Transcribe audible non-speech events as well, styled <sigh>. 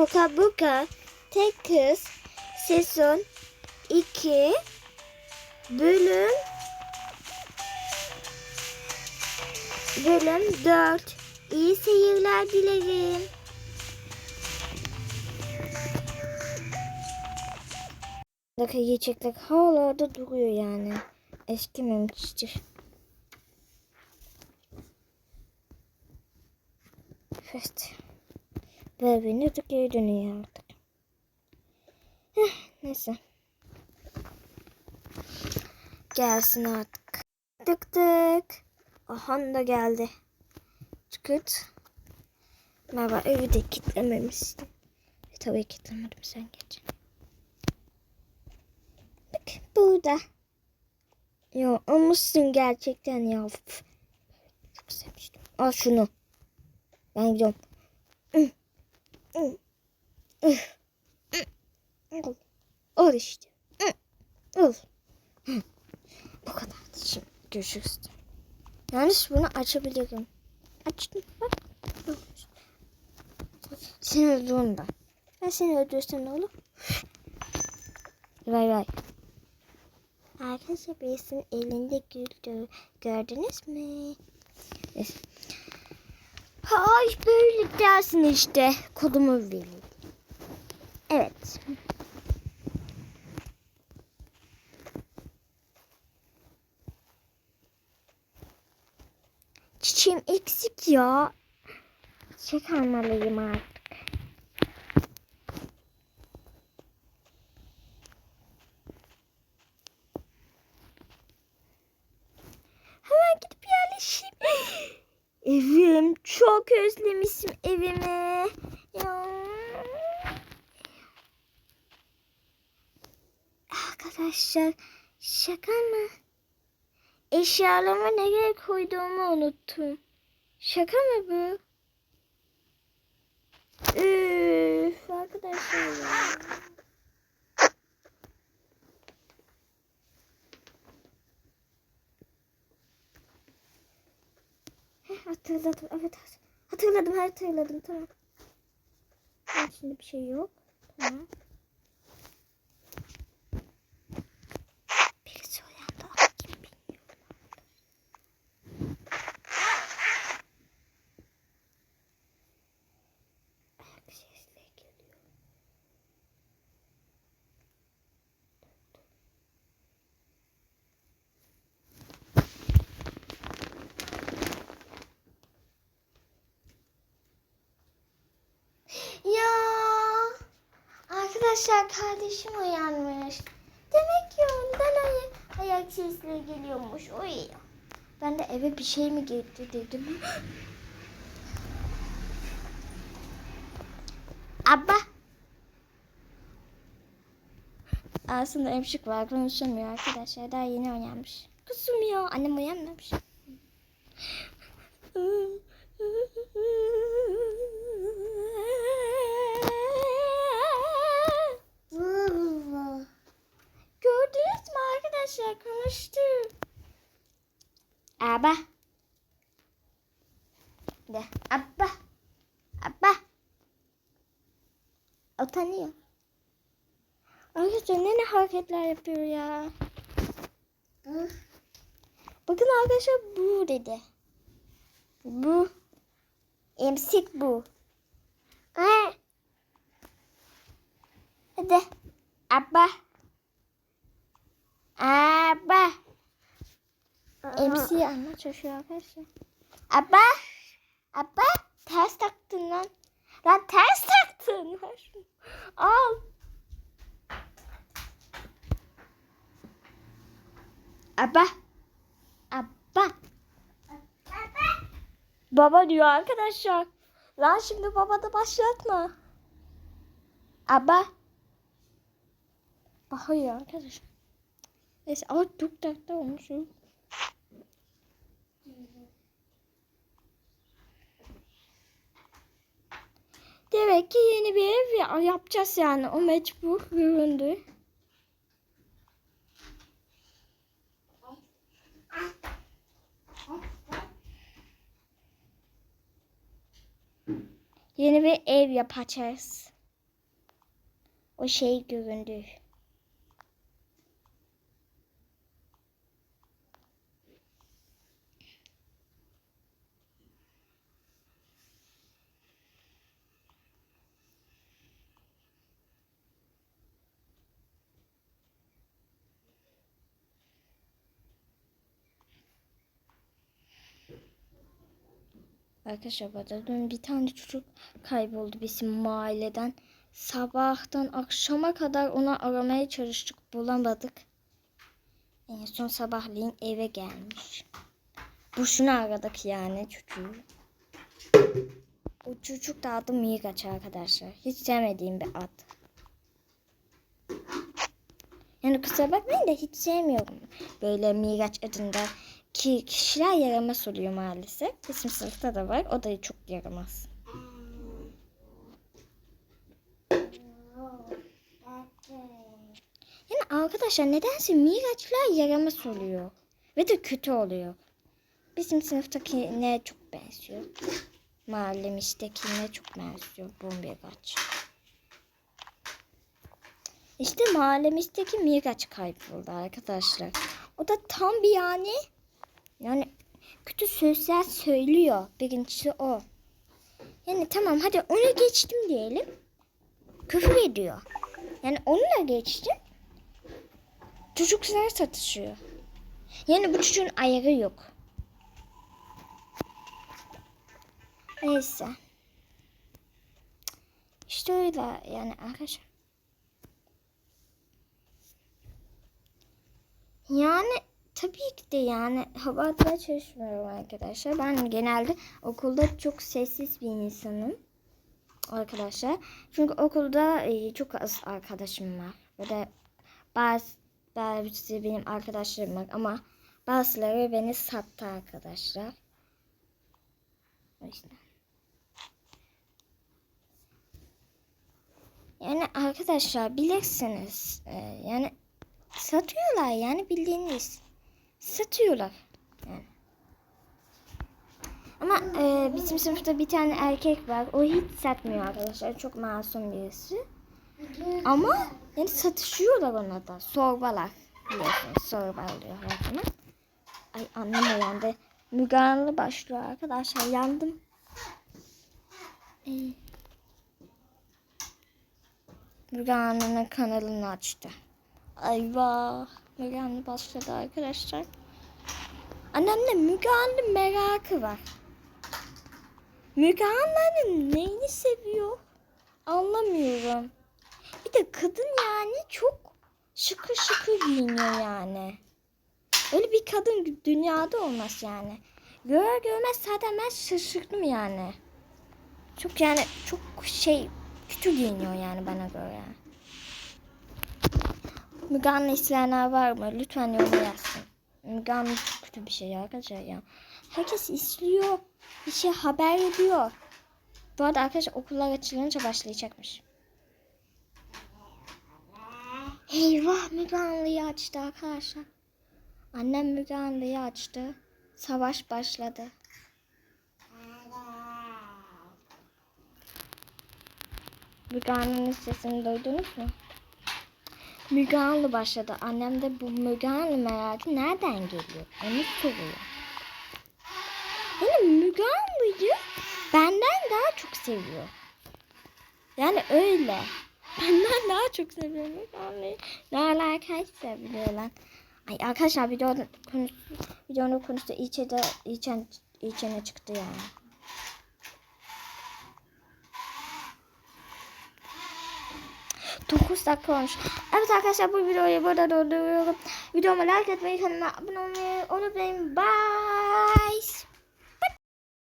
Toka Boka Tek Kız Sezon 2 Bölüm Bölüm 4 İyi seyirler dilerim. Dakika yiyecekler hala da duruyor yani. Eskimemiştir. Evet. Bebeğine de geri dönüyor artık. Heh, neyse. Gelsin artık. Tık tık. Aha da geldi. Çıkırt. Merhaba evi de kilitlememişsin. E, tabii kilitlemedim sen geç. Bak burada. Ya almışsın gerçekten ya. Çok sevmiştim. Al şunu. Ben gidiyorum. Al. İşte. Al. Bu kadar. Şimdi görüşürüz. Yalnız bunu açabilirim. Açtım. Bak. Seni öldürürüm ben. Seni öldürsem ne olur? Vay vay. Arkadaşlar birisinin elinde güldü. Gördünüz mü? Neyse. Hay böyle dersin işte. Kodumu vereyim. Evet. Çiçeğim eksik ya. Çiçek almalıyım artık. Çok özlemişim evimi. Arkadaşlar şaka mı? Eşyalarımı nereye koyduğumu unuttum. Şaka mı bu? Üf arkadaşlar ya. Hatırladım. Evet hatırladım hatırladım tamam. Ha, Şimdi bir şey yok. Tamam. Birisi uyandı ama kim bilmiyorum. Ayak sesleri geliyor. Ya arkadaşlar kardeşim uyanmış. Demek ki ondan ay ayak sesleri geliyormuş. Uyuyor. Ben de eve bir şey mi girdi dedim. <gasps> Abba. Aslında emşik var konuşamıyor arkadaşlar. Daha yeni uyanmış. Kızım ya annem uyanmamış. Arkadaşlar konuştu. Abba. De abba. Abba. Utanıyor. Arkadaşlar ne ne hareketler yapıyor ya. Bakın arkadaşlar bu dedi. Bu. Emsik bu. Ee. Hadi. Abba. Abba. MC anla çalışıyor arkadaşlar. Abba. Abba. Ters taktın lan. Lan ters taktın. <laughs> Al. Abba. Abba. Baba diyor arkadaşlar. Lan şimdi baba da başlatma. Abba. Bakıyor arkadaşlar. Neyse ama tuk tak da olmuş. Demek ki yeni bir ev ya- yapacağız yani. O mecbur göründü. Yeni bir ev yapacağız. O şey göründü. Arkadaşlar dün bir tane çocuk kayboldu bizim mahalleden. Sabahtan akşama kadar onu aramaya çalıştık bulamadık. En son sabahleyin eve gelmiş. Boşuna aradık yani çocuğu. O çocuk da adı Miraç arkadaşlar. Hiç sevmediğim bir ad. Yani kusura bakmayın da hiç sevmiyorum. Böyle Miraç adında ki kişiler yaramaz oluyor maalesef. Bizim sınıfta da var. O da çok yaramaz. Yani arkadaşlar nedense Miraçlar yaramaz oluyor. Ve de kötü oluyor. Bizim sınıftakine çok benziyor. Mahallemiztekine çok benziyor bu Miraç. İşte mahallemizdeki Miraç kayboldu arkadaşlar. O da tam bir yani yani kötü sözler söylüyor. Birincisi o. Yani tamam hadi onu geçtim diyelim. Küfür ediyor. Yani onunla geçtim. Çocuklar satışıyor. Yani bu çocuğun ayarı yok. Neyse. İşte öyle yani arkadaşlar. Yani tabii ki de yani havada çalışmıyorum arkadaşlar. Ben genelde okulda çok sessiz bir insanım. Arkadaşlar. Çünkü okulda e, çok az arkadaşım var. De bazı, bazı benim arkadaşlarım var ama bazıları beni sattı arkadaşlar. O yüzden. Yani arkadaşlar bilirsiniz. e, yani satıyorlar yani bildiğiniz. Satıyorlar. Ama e, bizim sınıfta bir tane erkek var. O hiç satmıyor arkadaşlar. Çok masum birisi. Ama yani satışıyorlar ona da. Sorbalar. Biliyorsunuz sorba alıyorlar falan. Ay annem uyandı. Müge Anlı başlıyor arkadaşlar. Yandım. Ee, Müge Anlı'nın kanalını açtı. Ayvah. Müge Anlı başladı arkadaşlar. Annemde Müge Anlı merakı var. Müge Anlı'nın neyini seviyor? Anlamıyorum. Bir de kadın yani çok şıkır şıkır giyiniyor yani. Öyle bir kadın dünyada olmaz yani. Görür görmez zaten ben şaşırdım yani. Çok yani çok şey kötü giyiniyor yani bana göre. Müge Anlı var mı? Lütfen yorum yazsın. Müge çok kötü bir şey arkadaşlar ya. Herkes istiyor. Bir şey haber ediyor. Bu arada arkadaşlar okullar açılınca başlayacakmış. Eyvah Müge açtı arkadaşlar. Annem Müge açtı. Savaş başladı. Müge sesini duydunuz mu? Müge Anlı başladı. Annem de bu Müge Anlı merakı nereden geliyor? Onu soruyor. Yani Müge Anlı'yı benden daha çok seviyor. Yani öyle. Benden daha çok seviyor Müge Anlı'yı. Ne alakaysa biliyor lan. Ay arkadaşlar videonun konusu, videonun konusu İlçe'de İlçen, İlçe'ne çıktı yani. Dokuz dakika olmuş. Evet arkadaşlar bu videoyu burada durduruyorum. Videoma like etmeyi, kanalıma abone olmayı unutmayın. Bye.